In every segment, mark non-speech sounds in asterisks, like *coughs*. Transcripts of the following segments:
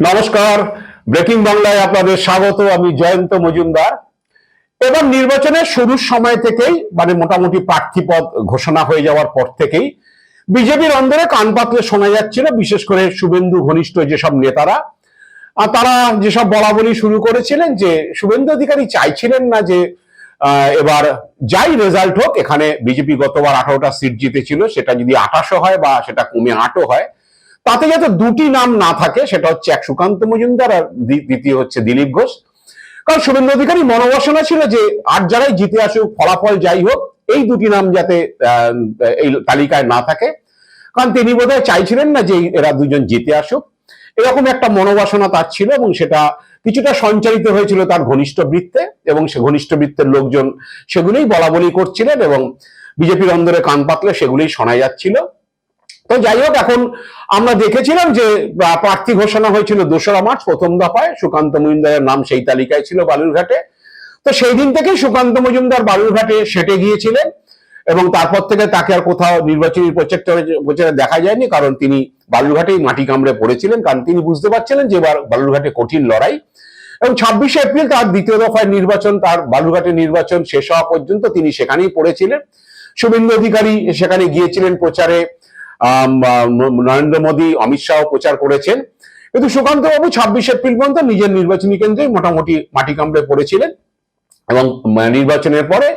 নমস্কার। ব্রেকিং বাংলায় আপনাদের স্বাগত আমি জয়ন্ত মজুমদার। এবার নির্বাচনের শুরুর সময় থেকেই মানে মোটামুটি প্রার্থী পদ ঘোষণা হয়ে যাওয়ার পর থেকেই বিজেপির অন্দরে কান পাতলে শোনা যাচ্ছিল বিশেষ করে শুভেন্দু ঘনিষ্ঠ যেসব নেতারা। আহ, তারা যেসব বলা বলি শুরু করেছিলেন যে শুভেন্দু অধিকারী চাইছিলেন না যে এবার যাই রেজাল্ট হোক এখানে বিজেপি গতবার আঠারোটা সিট জিতেছিল সেটা যদি আঠাশো হয় বা সেটা কমে আটও হয় তাতে যাতে দুটি নাম না থাকে, সেটা হচ্ছে এক সুকান্ত মজুমদার আর দ্বিতীয় হচ্ছে দিলীপ ঘোষ। কারণ শুভেন্দু অধিকারী মনোবাসনা ছিল যে আর যারাই জিতে আসুক, ফলাফল যাই হোক, এই দুটি নাম যাতে এই তালিকায় না থাকে। কারণ তিনি বোধহয় চাইছিলেন না যে এরা দুজন জিতে আসুক। এরকম একটা মনোবাসনা তার ছিল এবং সেটা কিছুটা সঞ্চারিত হয়েছিল তার ঘনিষ্ঠ বৃত্তে এবং সে ঘনিষ্ঠ বৃত্তের লোকজন সেগুলোই বলা বলি করছিলেন এবং বিজেপির অন্দরে কান পাতলে সেগুলোই শোনা যাচ্ছিল। তো যাই হোক, এখন আমরা দেখেছিলাম যে প্রার্থী ঘোষণা হয়েছিল দোসরা মার্চ, প্রথম দফায়। সুকান্ত মজুমদারের নাম সেই তালিকায় ছিল বালুরঘাটে। তো সেই দিন থেকেই সুকান্ত মজুমদার বালুরঘাটে সেটে গিয়েছিলেন এবং তারপর থেকে তাকে আর কোথাও নির্বাচনী প্রচারে দেখা যায়নি, কারণ তিনি বালুরঘাটেই মাটি কামড়ে পড়েছিলেন। কারণ তিনি বুঝতে পারছিলেন যে এবার বালুরঘাটে কঠিন লড়াই। এবং ছাব্বিশে এপ্রিল তার দ্বিতীয় দফায় নির্বাচন, তার বালুরঘাটের নির্বাচন শেষ হওয়া পর্যন্ত তিনি সেখানেই পড়েছিলেন। শুভেন্দু অধিকারী সেখানে গিয়েছিলেন প্রচারে। নরেন্দ্র মোদী, অমিত শাহ প্রচার করেছেন। কিন্তু সুকান্ত বাবু ছাব্বিশ এপ্রিল পর্যন্ত নিজের নির্বাচনী কেন্দ্রে মোটামুটি মাটি কামড়ে পড়েছিলেন। এবং নির্বাচনের পরে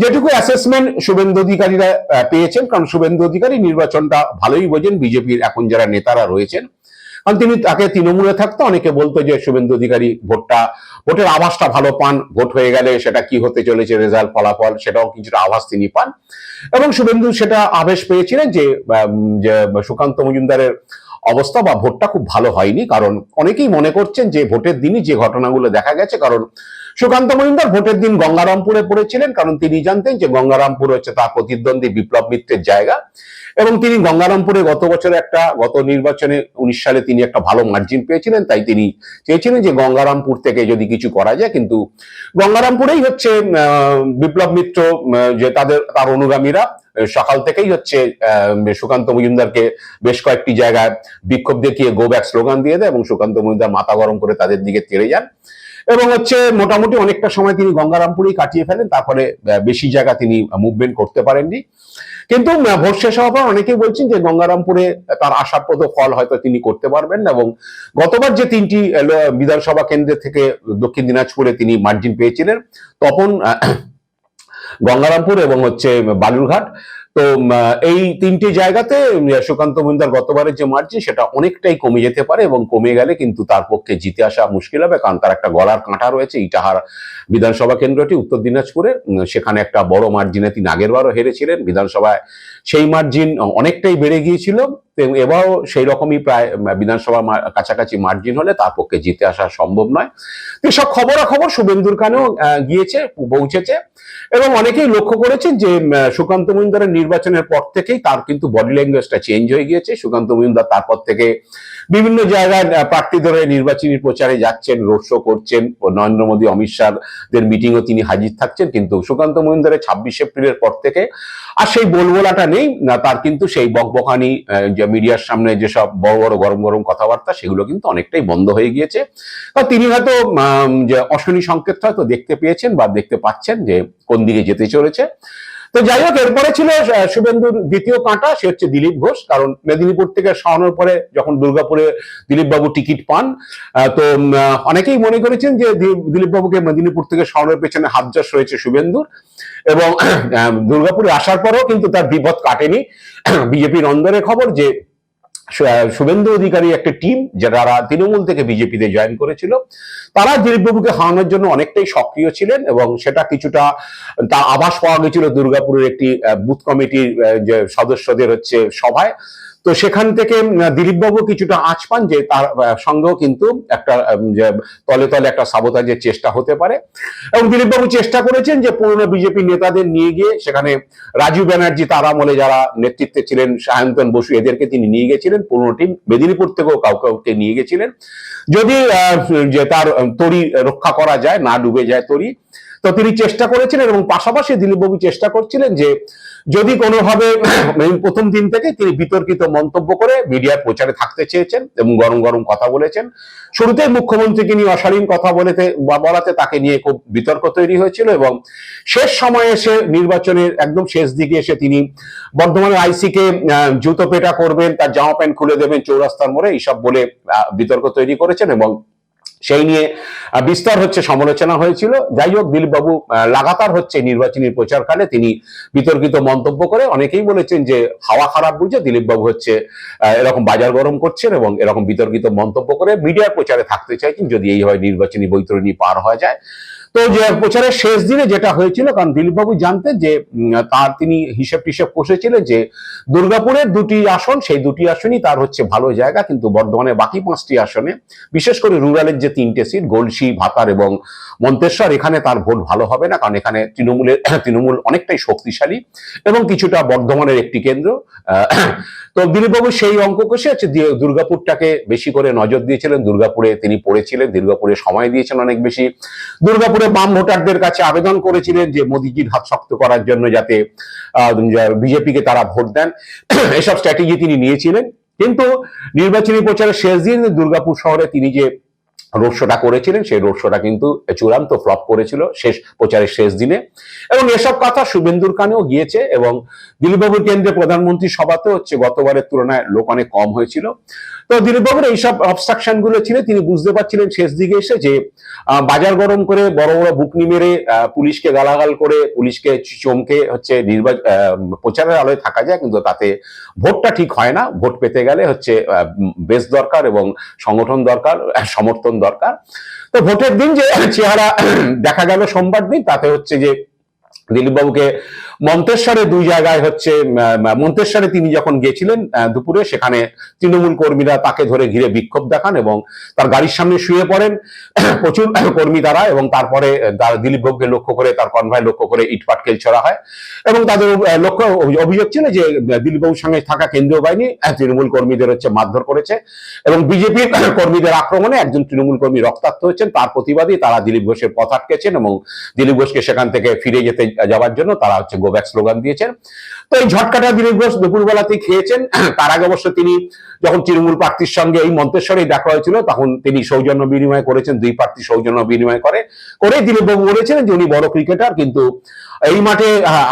যেটুকু অ্যাসেসমেন্ট শুভেন্দু অধিকারীরা পেয়েছেন, কারণ শুভেন্দু অধিকারী নির্বাচনটা ভালোই বোঝেন। বিজেপির এখন যারা নেতারা রয়েছেন কারণ তিনি তাকে তৃণমূলে থাকতো অনেকে বলতো যে শুভেন্দু অধিকারী ভোটটা, ভোটের আভাসটা ভালো পান, ভোট হয়ে গেলে সেটা কি হতে চলেছে রেজাল্ট ফলাফল, সেটাও কিছুটা আভাস তিনি পান। এবং শুভেন্দু সেটা আবেশ পেয়েছিলেন যে সুকান্ত মজুমদারের অবস্থা বা ভোটটা খুব ভালো হয়নি, কারণ অনেকেই মনে করছেন যে ভোটের দিনই যে ঘটনাগুলো দেখা গেছে, কারণ সুকান্ত মজুমদার ভোটের দিন গঙ্গারামপুরে পড়েছিলেন, কারণ তিনি জানতেন যে গঙ্গারামপুর হচ্ছে তার প্রতিদ্বন্দ্বী বিপ্লব মিত্রের জায়গা। এবং তিনি গঙ্গারামপুরে গত বছরে একটা, গত নির্বাচনে উনিশ সালে তিনি একটা ভালো মার্জিন পেয়েছিলেন, তাই তিনি চেয়েছিলেন যে গঙ্গারামপুর থেকে যদি কিছু করা যায়। কিন্তু গঙ্গারামপুরেই হচ্ছে বিপ্লব মিত্র যে তাদের, তার অনুগামীরা, সকাল থেকেই হচ্ছে সুকান্ত মজুমদারকে বেশ কয়েকটি জায়গায় বিক্ষোভ দেখিয়ে গো ব্যাক স্লোগান দিয়ে দেয় এবং সুকান্ত মজুমদার মাথা গরম করে তাদের দিকে তেড়ে যান। এবং হচ্ছে মোটামুটি অনেকটা সময় তিনি গঙ্গারামপুরেই কাটিয়ে ফেলেন, তারপরে বেশি জায়গা তিনি মুভমেন্ট করতে পারেননি। কিন্তু ভোট শেষ হওয়ার পর অনেকেই বলছেন যে গঙ্গারামপুরে তার আশাপ্রদ ফল হয়তো তিনি করতে পারবেন না এবং গতবার যে তিনটি বিধানসভা কেন্দ্র থেকে দক্ষিণ দিনাজপুরে তিনি মার্জিন পেয়েছিলেন তখন গঙ্গারামপুর এবং হচ্ছে বালুরঘাট। তো এই তিনটি জায়গাতে সুকান্ত মজুমদার গতবারের যে মার্জিন সেটা অনেকটাই কমে যেতে পারে এবং কমে গেলে কিন্তু তার পক্ষে জিতে আসা মুশকিল হবে কারণ তার একটা গলার কাঁটা রয়েছে। ইটাহার বিধানসভা কেন্দ্রটি উত্তর দিনাজপুরে সেখানে একটা বড় মার্জিনে তিনি আগেরবারও হেরেছিলেন। বিধানসভায় সেই মার্জিন অনেকটাই বেড়ে গিয়েছিল এবারও সেই রকমই প্রায় বিধানসভা কাছাকাছি মার্জিন হলে তার পক্ষে জিতে আসা সম্ভব নয়। তো সব খবরাখবর শুভেন্দুর কানেও গিয়েছে, পৌঁছেছে এবং অনেকেই লক্ষ্য করেছেন যে সুকান্ত মজুমদারের নির্বাচনের পর থেকেই তার কিন্তু বডি ল্যাঙ্গুয়েজটা চেঞ্জ হয়ে গিয়েছে। সুকান্ত মজুমদার তারপর থেকে বিভিন্ন জায়গায় প্রার্থী ধরে নির্বাচনী প্রচারে যাচ্ছেন রোড শো করছেন। নরেন্দ্র মোদী, অমিত শাহদের মিটিংও তিনি হাজির থাকছেন। কিন্তু সুকান্ত মজুমদারের ছাব্বিশ এপ্রিলের পর থেকে আর সেই বলবলাটা নেই। না, তার কিন্তু সেই বকবকানি যে মিডিয়ার সামনে যেসব বড় বড় গরম গরম কথাবার্তা, সেগুলো কিন্তু অনেকটাই বন্ধ হয়ে গিয়েছে। তিনি হয়তো যে অশ্বিনী সংকেত হয়তো দেখতে পেয়েছেন বা দেখতে পাচ্ছেন যে কোন দিকে যেতে চলেছে। তো যাই হোক, এরপরে ছিল শুভেন্দুর দ্বিতীয় কাঁটা, সে হচ্ছে দিলীপ ঘোষ, কারণ মেদিনীপুর থেকে সরানোর পরে যখন দুর্গাপুরে দিলীপ বাবু টিকিট পান তো অনেকেই মনে করেছেন যে দিলীপবাবুকে মেদিনীপুর থেকে সরানোর পেছনে যশ রয়েছে শুভেন্দুর এবং *clears throat* দুর্গাপুরে আসার পরেও কিন্তু তার বিপদ কাটেনি। *clears throat* বিজেপির অন্দরের খবর যে শুভেন্দু অধিকারী একটা টিম যারা তৃণমূল থেকে বিজেপিতে জয়েন করেছিল। তারা দিলীপবাবুকে হারানোর জন্য অনেকটাই সক্রিয় ছিলেন এবং সেটা কিছুটা তার আভাস পাওয়া গেছিল দুর্গাপুরের একটি বুথ কমিটির সদস্যদের হচ্ছে সভায়। তো সেখান থেকে দিলীপবাবু কিছুটা আঁচ পান যে তার সঙ্গেও কিন্তু একটা তলে তলে একটা সাবতাজের চেষ্টা হতে পারে। এবং দিলীপবাবু চেষ্টা করেছেন যে পুরনো বিজেপি নেতাদের নিয়ে গিয়ে সেখানে রাজীব ব্যানার্জি, তার আমলে যারা নেতৃত্বে ছিলেন সায়ন্তন বসু, এদেরকে তিনি নিয়ে গেছিলেন। পুরনো টিম মেদিনীপুর থেকেও কাউকে নিয়ে গেছিলেন। যদি তার তরি রক্ষা করা যায়, না ডুবে যায় তরি তো তিনি চেষ্টা করেছিলেন এবং পাশাপাশি দিলীপবাবু চেষ্টা করছিলেন যে যদি কোনোভাবে *coughs* প্রথম দিন থেকে তিনি বিতর্কিত মন্তব্য করে মিডিয়ার প্রচারে থাকতে চেয়েছেন এবং গরম গরম কথা বলেছেন। শুরুতেই মুখ্যমন্ত্রীকে নিয়ে অশালীন কথা বলেতে, বা বলাতে তাকে নিয়ে খুব বিতর্ক তৈরি হয়েছিল এবং শেষ সময়ে এসে নির্বাচনের একদম শেষ দিকে এসে তিনি বর্ধমানের আইসিকে জুতো পেটা করবেন, তার জামা প্যান্ট খুলে দেবেন, চৌরাস্তার মোড়ে, এইসব বলে বিতর্ক তৈরি করেছেন এবং সেই নিয়ে বিস্তর হচ্ছে সমালোচনা হয়েছিল। যাই হোক দিলীপবাবু লাগাতার হচ্ছে নির্বাচনী প্রচারকালে তিনি বিতর্কিত মন্তব্য করে অনেকেই বলেছেন যে, হাওয়া খারাপ বুঝে দিলীপবাবু হচ্ছে এরকম বাজার গরম করছেন এবং এরকম বিতর্কিত মন্তব্য করে মিডিয়ার প্রচারে থাকতে চাইছেন। যদি এই হয়, নির্বাচনী বৈতরণী পার হয়ে যায়। তো যে প্রচারের শেষ দিনে যেটা হয়েছিল, কারণ দিলীপবাবু জানতেন যে তার তিনি হিসেব টিসেব কষেছিলেন যে, দুর্গাপুরের দুটি আসন, সেই দুটি আসনই তার হচ্ছে ভালো জায়গা, কিন্তু বর্ধমানের বাকি পাঁচটি আসনে, বিশেষ করে রুরালের যে তিনটে সিট, গলসি, ভাতার এবং মন্তেশ্বর, এখানে তার ভোট ভালো হবে না, কারণ এখানে তৃণমূলের *coughs* তৃণমূল অনেকটাই শক্তিশালী এবং কিছুটা বর্ধমানের একটি কেন্দ্র। *coughs* তো দিলীপবাবু সেই অঙ্ক কষে হচ্ছে দুর্গাপুরটাকে বেশি করে নজর দিয়েছিলেন, দুর্গাপুরে তিনি পড়েছিলেন দুর্গাপুরে সময় দিয়েছেন অনেক বেশি। দুর্গাপুরে বাম ভোটারদের কাছে আবেদন করেছিলেন যে মোদিজির হাত শক্ত করার জন্য যাতে বিজেপিকে তারা ভোট দেন। এসব স্ট্র্যাটেজি তিনি নিয়েছিলেন। কিন্তু নির্বাচনী প্রচারের শেষ দিন দুর্গাপুর শহরে তিনি যে রোড শোটা করেছিলেন, সেই রোড শোটা কিন্তু চূড়ান্ত ফ্লপ করেছিল শেষ, প্রচারের শেষ দিনে। এবং এসব কথা শুভেন্দুর কানেও গিয়েছে এবং দিলীপবাবুর কেন্দ্রে প্রধানমন্ত্রী সভাতে হচ্ছে, গতবারের তুলনায় লোক অনেক কম হয়েছিল। তো দিলীপবাবুর এইসব অবস্ট্রাকশনগুলো ছিল, তিনি বুঝতে পারছিলেন শেষ দিকে এসে যে বাজার গরম করে বড় বড় বুকনি মেরে পুলিশকে গালাগাল করে, পুলিশকে চমকে হচ্ছে নির্বাচন প্রচারের আলোয় থাকা যায়, কিন্তু তাতে ভোটটা ঠিক হয় না। ভোট পেতে গেলে হচ্ছে বেশ দরকার এবং সংগঠন দরকার সমর্থন দরকার। তো ভোটের দিন যে চেহারা দেখা গেল সোমবার দিন, তাতে হচ্ছে যে দিলীপবাবুকে মন্তেশ্বরে দুই জায়গায় হচ্ছে মন্তেশ্বরে তিনি যখন গিয়েছিলেন আহ, দুপুরে সেখানে তৃণমূল কর্মীরা তাকে ধরে ঘিরে বিক্ষোভ দেখান এবং তার গাড়ির সামনে শুয়ে পড়েন। *coughs* প্রচুর কর্মী তারা এবং তারপরে তার দিলীপবাবুকে লক্ষ্য করে তার কনভয় লক্ষ্য করে ইট পাটকেল ছড়া হয় এবং তাদের লক্ষ্য অভিযোগ ছিল যে আহ, দিলীপবাবুর সঙ্গে থাকা কেন্দ্রীয় বাহিনী তৃণমূল কর্মীদের হচ্ছে মারধর করেছে এবং বিজেপির *coughs* কর্মীদের আক্রমণে একজন তৃণমূল কর্মী রক্তাক্ত হয়েছেন। তার প্রতিবাদী তারা দিলীপ ঘোষের পথ আটকেছেন এবং দিলীপ ঘোষকে সেখান থেকে ফিরে যেতে যাওয়ার জন্য তারা হচ্ছে গোব্যাক স্লোগান দিয়েছেন। তো এই ঝটকাটা দিলীপ ঘোষ দুপুরবেলাতেই খেয়েছেন। *clears throat* তার আগে অবশ্য তিনি যখন তৃণমূল প্রার্থীর সঙ্গে এই মন্তেশ্বরেই দেখা হয়েছিল, তখন তিনি সৌজন্য বিনিময় করেছেন, দুই প্রার্থী সৌজন্য বিনিময় করে। করে দিলীপবাবু বলেছিলেন যে উনি বড় ক্রিকেটার, কিন্তু এই মাঠে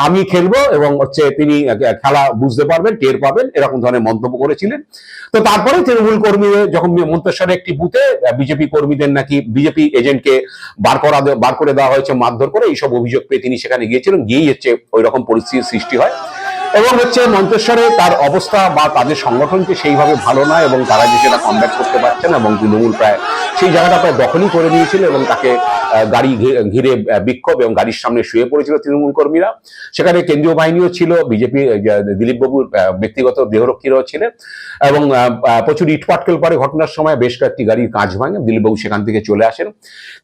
আমি খেলব এবং হচ্ছে তিনি খেলা বুঝতে পারবেন, টের পাবেন, এরকম ধরনের মন্তব্য করেছিলেন। তো তারপরে তৃণমূল কর্মী যখন মন্তেশ্বরে একটি বুথে বিজেপি কর্মীদের নাকি বিজেপি এজেন্টকে বার করা বার করে দেওয়া হয়েছে, মারধর করে, এইসব অভিযোগ পেয়ে তিনি সেখানে গিয়েছিলেন। গিয়েই হচ্ছে ওই রকম পরিস্থিতির সৃষ্টি হয়। এবং হচ্ছে মন্তেশ্বরে তার অবস্থা বা তাদের সংগঠনকে সেইভাবে ভালো না এবং তারা যে সেটা কমব্যাট করতে পারছে না এবং তৃণমূল প্রায় সেই জায়গাটা প্রায় দখলই করে নিয়েছিল এবং তাকে গাড়ি ঘিরে বিক্ষোভ এবং গাড়ির সামনে শুয়ে পড়েছিল তৃণমূল কর্মীরা। সেখানে কেন্দ্রীয় বাহিনীও ছিল, বিজেপি দিলীপ বাবুর ব্যক্তিগত দেহরক্ষীরাও ছিলেন। এবং প্রচুর ইটপাটকেল পরে ঘটনার সময় বেশ কয়েকটি গাড়ির কাঁচ ভাঙে। দিলীপবাবু সেখান থেকে চলে আসেন।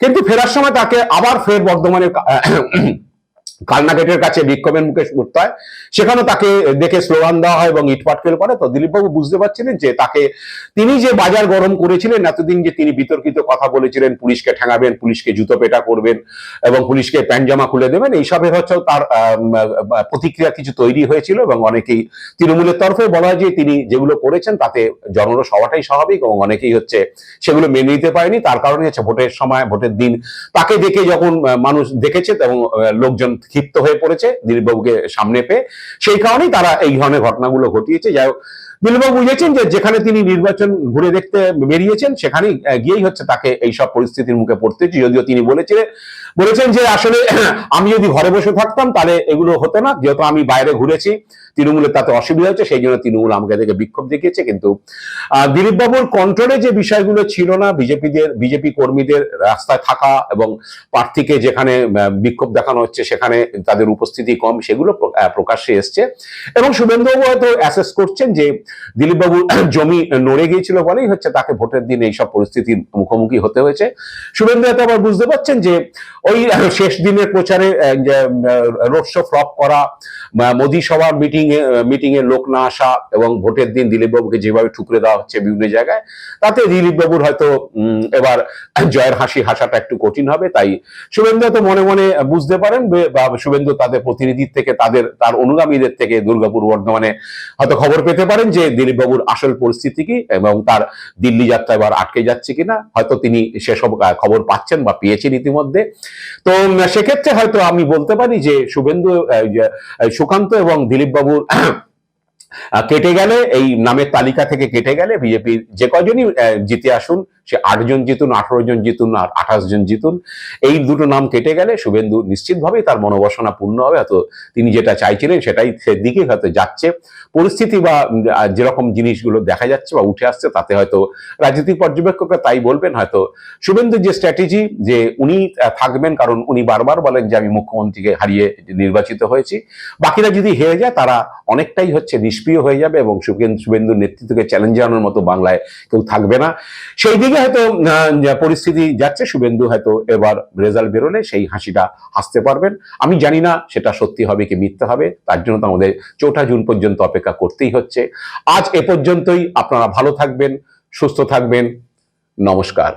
কিন্তু ফেরার সময় তাকে আবার ফের বর্ধমানের কা- কালনা গেটের কাছে বিক্ষোভের মুখে উঠতে হয়। সেখানে তাকে দেখে স্লোগান দেওয়া হয় এবং ইটপাটকেল করে। তো দিলীপবাবু বুঝতে পারছিলেন যে তাকে তিনি যে বাজার গরম করেছিলেন, এতদিন যে তিনি বিতর্কিত কথা বলেছিলেন, পুলিশকে ঠেঙাবেন, পুলিশকে জুতো পেটা করবেন এবং পুলিশকে প্যান্ট খুলে দেবেন এইসবের হচ্ছে তার প্রতিক্রিয়া কিছু তৈরি হয়েছিল এবং অনেকেই তৃণমূলের তরফে বলা যে তিনি যেগুলো করেছেন তাতে জনরস হওয়াটাই স্বাভাবিক এবং অনেকেই হচ্ছে সেগুলো মেনে নিতে পারেনি। তার কারণে হচ্ছে ভোটের সময়, ভোটের দিন তাকে দেখে যখন মানুষ দেখেছে এবং লোকজন ক্ষিপ্ত হয়ে পড়েছে, দিলীপবাবুকে সামনে পেয়ে। সেই কারণেই তারা এই ধরনের ঘটনাগুলো ঘটিয়েছে। যাই হোক দিলীপবাবু বুঝেছেন যে যেখানে তিনি নির্বাচন ঘুরে দেখতে বেরিয়েছেন, সেখানেই গিয়েই হচ্ছে তাকে এই সব পরিস্থিতির মুখে পড়তে হচ্ছে। যদিও তিনি বলেছিলেন, বলেছেন যে আসলে *clears throat* আমি যদি ঘরে বসে থাকতাম তাহলে এগুলো হতো না। যেহেতু আমি বাইরে ঘুরেছি, তৃণমূলের তাতে অসুবিধা হচ্ছে, সেই জন্য তৃণমূল আমাকে দেখে বিক্ষোভ দেখিয়েছে। কিন্তু দিলীপবাবুর কন্ট্রোলে যে বিষয়গুলো ছিল না, বিজেপিদের, বিজেপি কর্মীদের রাস্তায় থাকা এবং প্রার্থীকে যেখানে বিক্ষোভ দেখানো হচ্ছে, সেখানে তাদের উপস্থিতি কম, সেগুলো প্রকাশ্যে এসছে। এবং শুভেন্দুবাবু হয়তো অ্যাসেস করছেন যে দিলীপবাবু *clears throat* জমি নড়ে গিয়েছিল বলেই হচ্ছে তাকে ভোটের দিন এইসব পরিস্থিতির মুখোমুখি হতে হয়েছে। শুভেন্দু হয়তো আবার বুঝতে পারছেন যে ওই শেষ দিনের প্রচারে রোড শো ফ্লপ করা মোদী সভার মিটিং এ মিটিং এ লোক না আসা এবং ভোটের দিন দিলীপ বাবুকে যেভাবে ঠুকরে দেওয়া হচ্ছে বিভিন্ন জায়গায়, তাতে দিলীপ বাবুর হয়তো এবার *clears throat* জয়ের হাসি, হাসাটা একটু কঠিন হবে। তাই শুভেন্দু তো মনে মনে বুঝতে পারেন বা শুভেন্দু তাদের প্রতিনিধির থেকে, তাদের, তার অনুগামীদের থেকে দুর্গাপুর বর্ধমানে হয়তো খবর পেতে পারেন যে দিলীপ বাবুর আসল পরিস্থিতি কি এবং তার দিল্লি যাত্রা এবার আটকে যাচ্ছে কিনা হয়তো তিনি সেসব খবর পাচ্ছেন বা পেয়েছেন ইতিমধ্যে। তো সেক্ষেত্রে হয়তো আমি বলতে পারি যে শুভেন্দু যে, সুকান্ত এবং দিলীপ বাবুর কেটে গেলে এই নামের তালিকা থেকে কেটে গেলে বিজেপি যে কজনই জিতে আসুন সে আটজন জিতুন, আঠারো জন জিতুন আর আঠাশ জন জিতুন, এই দুটো নাম কেটে গেলে শুভেন্দু নিশ্চিতভাবেই তার মনোবাসনা পূর্ণ হবে। হয়তো তিনি যেটা চাইছিলেন সেটাই সেদিকে হয়তো যাচ্ছে। পরিস্থিতি বা যেরকম জিনিসগুলো দেখা যাচ্ছে বা উঠে আসছে, তাতে হয়তো রাজনৈতিক পর্যবেক্ষকরা তাই বলবেন, হয়তো শুভেন্দুর যে স্ট্র্যাটেজি যে উনি থাকবেন, কারণ উনি বারবার বলেন যে আমি মুখ্যমন্ত্রীকে হারিয়ে নির্বাচিত হয়েছি। বাকিরা যদি হেরে যায়, তারা অনেকটাই হচ্ছে নিষ্ক্রিয় হয়ে যাবে এবং শুভেন্দু শুভেন্দুর নেতৃত্বকে চ্যালেঞ্জ জানানোর মতো বাংলায় কেউ থাকবে না। সেই দিকে হয়তো পরিস্থিতি যাচ্ছে, শুভেন্দু হয়তো এবার রেজাল্ট বেরোলে সেই হাসিটা হাসতে পারবেন। আমি জানি না সেটা সত্যি হবে কি মিথ্যে হবে, তার জন্য তো আমাদের চৌঠা জুন পর্যন্ত অপেক্ষা করতেই হচ্ছে। আজ এ পর্যন্তই, আপনারা ভালো থাকবেন, সুস্থ থাকবেন, নমস্কার।